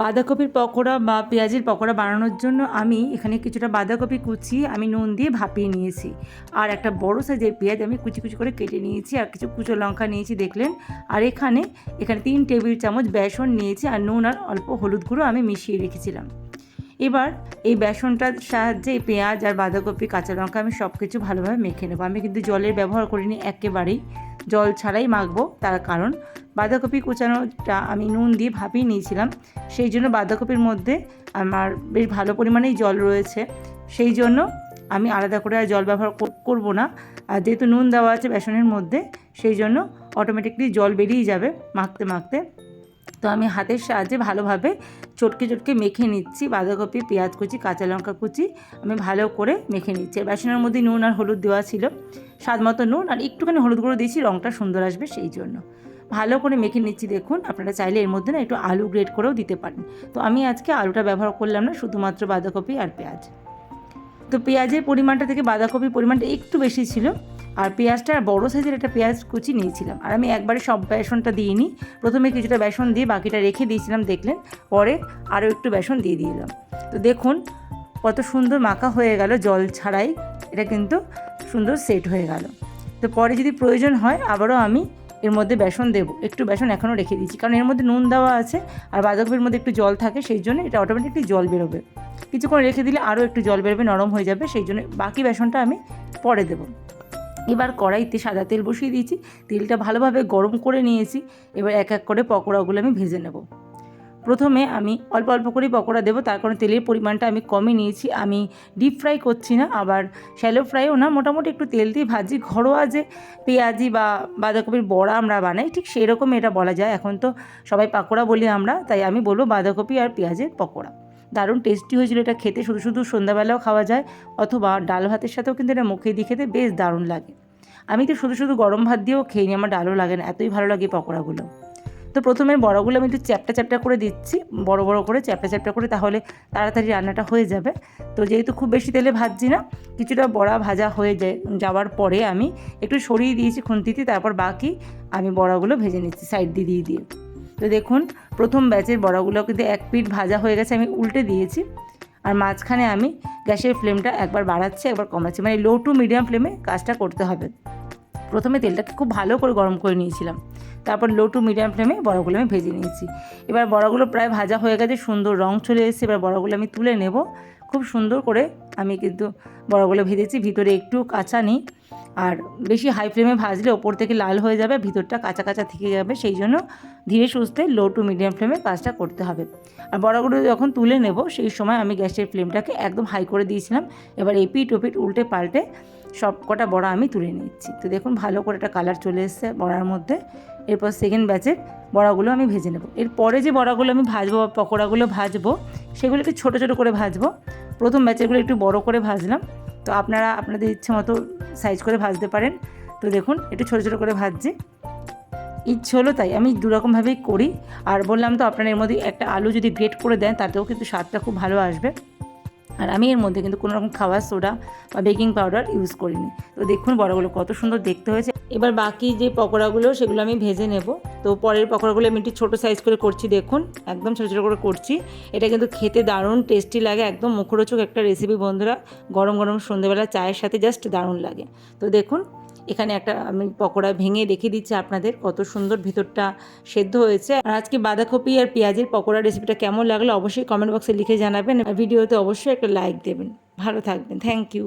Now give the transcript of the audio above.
বাঁধাকপির পকোড়া বা পেঁয়াজের পকোড়া বানানোর জন্য আমি এখানে কিছুটা বাঁধাকপি কুচিয়ে আমি নুন দিয়ে ভাপিয়ে নিয়েছি। আর একটা বড় সাইজের পেঁয়াজ আমি কুচি কুচি করে কেটে নিয়েছি আর কিছু কুচো লঙ্কা নিয়েছি, দেখলেন? আর এখানে এখানে তিন টেবিল চামচ বেসন নিয়েছি আর নুন আর অল্প হলুদ গুঁড়ো আমি মিশিয়ে রেখেছিলাম। এবার এই বেসনটার সাহায্যে পেঁয়াজ আর বাঁধাকপি, কাঁচা লঙ্কা আমি সব কিছু ভালোভাবে মেখে নেব। আমি কিন্তু জলের ব্যবহার করিনি একেবারেই। জল ছাড়াই মাখবো, তার কারণ বাঁধাকপি কুচানোটা আমি নুন দিয়ে ভাপিয়ে নিয়েছিলাম। সেই জন্য বাঁধাকপির মধ্যে আমার বেশ ভালো পরিমাণেই জল রয়েছে। সেই জন্য আমি আলাদা করে আর জল ব্যবহার কর- করব না। আর যেহেতু নুন দেওয়া আছে বেসনের মধ্যে, সেই জন্য অটোমেটিকলি জল বেরিয়ে যাবে মাখতে মাখতে। তো আমি হাতের সাহায্যে ভালোভাবে চটকে চটকে মেখে নিচ্ছি বাঁধাকপি, পেঁয়াজ কুচি, কাঁচা লঙ্কা কুচি, আমি ভালো করে মেখে নিচ্ছি। বেসনের মধ্যে নুন আর হলুদ দেওয়া ছিল, স্বাদ মতো নুন আর একটুখানি হলুদ গুঁড়ো দিয়েছি রঙটা সুন্দর আসবে সেই জন্য। ভালো করে মেখে নিচ্ছি দেখুন, আপনারা চাইলে এর মধ্যে না একটু আলু গ্রেড করেও দিতে পারেন। তো আমি আজকে আলুটা ব্যবহার করলাম না, শুধুমাত্র বাঁধাকপি আর পেঁয়াজ। তো পেঁয়াজের পরিমাণটা থেকে বাঁধাকপির পরিমাণটা একটু বেশি ছিল। আর পেঁয়াজটা আর বড়ো সাইজের একটা পেঁয়াজ কুচি নিয়েছিলাম। আর আমি একবারে সব বেসনটা দিইনি। প্রথমে কিছুটা বেসন দিয়ে বাকিটা রেখে দিয়েছিলাম, দেখলেন? পরে আরও একটু বেসন দিয়ে দিলাম। তো দেখুন, কত সুন্দর মাখা হয়ে গেল জল ছাড়াই। এটা কিন্তু সুন্দর সেট হয়ে গেল। তো পরে যদি প্রয়োজন হয়, আবারও আমি এর মধ্যে বেসন দেবো, একটু বেসন এখনও রেখে দিয়েছি। কারণ এর মধ্যে নুন দেওয়া আছে আর বাঁধাকপির মধ্যে একটু জল থাকে, সেই জন্য এটা অটোমেটিকলি জল বেরোবে। কিছুক্ষণ রেখে দিলে আরও একটু জল বেরোবে, নরম হয়ে যাবে, সেই জন্য বাকি বেসনটা আমি পরে দেবো। এবার কড়াইতে সাদা তেল বসিয়ে দিয়েছি, তেলটা ভালোভাবে গরম করে নিয়েছি। এবার এক এক করে পকোড়াগুলো আমি ভেজে নেব। প্রথমে আমি অল্প অল্প করেই পকোড়া দেবো, তার কারণে তেলের পরিমাণটা আমি কমে নিয়েছি। আমি ডিপ ফ্রাই করছি না, আবার শ্যালো ফ্রাইও না, মোটামুটি একটু তেল দিয়ে ভাজি। ঘরোয়া যে পেঁয়াজি বা বাঁধাকপির বড়া আমরা বানাই, ঠিক সেই সেরকম এটা বলা যায়। এখন তো সবাই পাকোড়া বলি আমরা, তাই আমি বলব বাঁধাকপি আর পেঁয়াজের পকোড়া। দারুণ টেস্টি হয়েছিল এটা খেতে, শুধু শুধু সন্ধ্যাবেলাও খাওয়া যায়, অথবা ডাল ভাতের সাথেও কিন্তু এটা মুখে দিয়ে খেতে বেশ দারুণ লাগে। আমি তো শুধু শুধু গরম ভাত দিয়েও খেয়ে নিই আমার ডালও লাগে না, এতই ভালো লাগে পকোড়াগুলো। তো প্রথমে বড়গুলো আমি একটু চ্যাপটা চ্যাপটা করে দিচ্ছি, বড় বড় করে চ্যাপটা চ্যাপটা করে তাহলে তাড়াতাড়ি রান্নাটা হয়ে যাবে। তো যেহেতু খুব বেশি তেলে ভাজছি না, কিছুটা বড়া ভাজা হয়ে যায়, যাওয়ার পরে আমি একটু সরিয়ে দিয়েছি খুন্তিতে, তারপর বাকি আমি বড়াগুলো ভেজে নিচ্ছি সাইড দিয়ে দিয়ে দিয়ে। তো দেখুন, প্রথম ব্যাচের বড়াগুলো কিন্তু এক পিঠ ভাজা হয়ে গেছে, আমি উল্টে দিয়েছি। আর মাঝখানে আমি গ্যাসের ফ্লেমটা একবার বাড়াচ্ছি, একবার কমাচ্ছি মানে লো টু মিডিয়াম ফ্লেমে কাজটা করতে হবে। প্রথমে তেলটাকে খুব ভালো করে গরম করে নিয়েছিলাম। তারপর লো টু মিডিয়াম ফ্লেমে বড়াগুলো আমি ভেজে নিয়েছি। এবার বড়াগুলো প্রায় ভাজা হয়ে গেছে, সুন্দর রং চলে এসেছে। এবার বড়াগুলো আমি তুলে নেব। খুব সুন্দর করে আমি কিন্তু বড়াগুলো ভেজেছি, ভিতরে একটু কাঁচা নেই। আর বেশি হাই ফ্লেমে ভাজলে ওপর থেকে লাল হয়ে যাবে, ভিতরটা কাঁচা কাঁচা থেকে যাবে, সেই জন্য ধীরে সুস্থে লো টু মিডিয়াম ফ্লেমে কাজটা করতে হবে। আর বড়াগুলো যখন তুলে নেব, সেই সময় আমি গ্যাসের ফ্লেমটাকে একদম হাই করে দিয়েছিলাম। এবার এপিট ওপিট উল্টে পাল্টে সব কটা বড়া আমি তুলে নিচ্ছি। তো দেখুন, ভালো করে একটা কালার চলে এসছে বড়ার মধ্যে। এরপর সেকেন্ড ব্যাচের বড়াগুলো আমি ভেজে নেব। এরপরে যে বড়াগুলো আমি ভাজবো বা পকোড়াগুলো ভাজবো সেগুলো একটু ছোটো ছোটো করে ভাজবো। প্রথম ব্যাচেরগুলো একটু বড় করে ভাজলাম। তো আপনারা, আপনাদের ইচ্ছে মতো সাইজ করে ভাজতে পারেন। তো দেখুন, একটু ছোটো ছোটো করে ভাজছি। ইচ্ছে হলো তাই, আমি দুরকমভাবেই করি। আর বললাম তো, আপনারা এর মধ্যে একটা আলু যদি গ্রেট করে দেন, তাতেও কিন্তু স্বাদটা খুব ভালো আসবে। আর আমি এর মধ্যে কিন্তু কোনো রকম খাবার সোডা বা বেকিং পাউডার ইউজ করিনি। তো দেখুন বড়গুলো কত সুন্দর দেখতে হয়েছে। এবার বাকি যে পকোড়াগুলো, সেগুলো আমি ভেজে নেব। তো পরের পকোড়াগুলো আমি একটু ছোটো সাইজ করে করছি, দেখুন। একদম ছোটো ছোটো করে করছি। এটা কিন্তু খেতে দারুণ টেস্টি লাগে, একদম মুখরোচক একটা রেসিপি বন্ধুরা। গরম গরম সন্ধ্যেবেলা চায়ের সাথে জাস্ট দারুণ লাগে। তো দেখুন এখানে একটা, আমি পকোড়া ভেঙে দেখিয়ে দিচ্ছি আপনাদের কত সুন্দর ভিতরটা সেদ্ধ হয়েছে। আর আজকে বাঁধাকপি আর পেঁয়াজের পকোড়া রেসিপিটা কেমন লাগল অবশ্যই কমেন্ট বক্সে লিখে জানাবেন। ভিডিওতে অবশ্যই একটা লাইক দেবেন। ভালো থাকবেন। Thank you